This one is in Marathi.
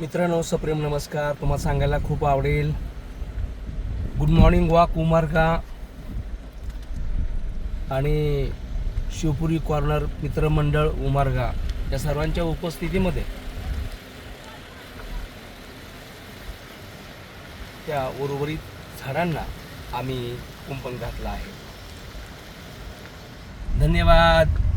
मित्रांनो सप्रेम नमस्कार. तुम्हाला सांगायला खूप आवडेल. गुड मॉर्निंग वॉक उमारगा आणि शिवपुरी कॉर्नर मित्रमंडळ उमारगा या सर्वांच्या उपस्थितीमध्ये. त्या उर्वरित झाडांना आम्ही कुंपण घातलं आहे. धन्यवाद.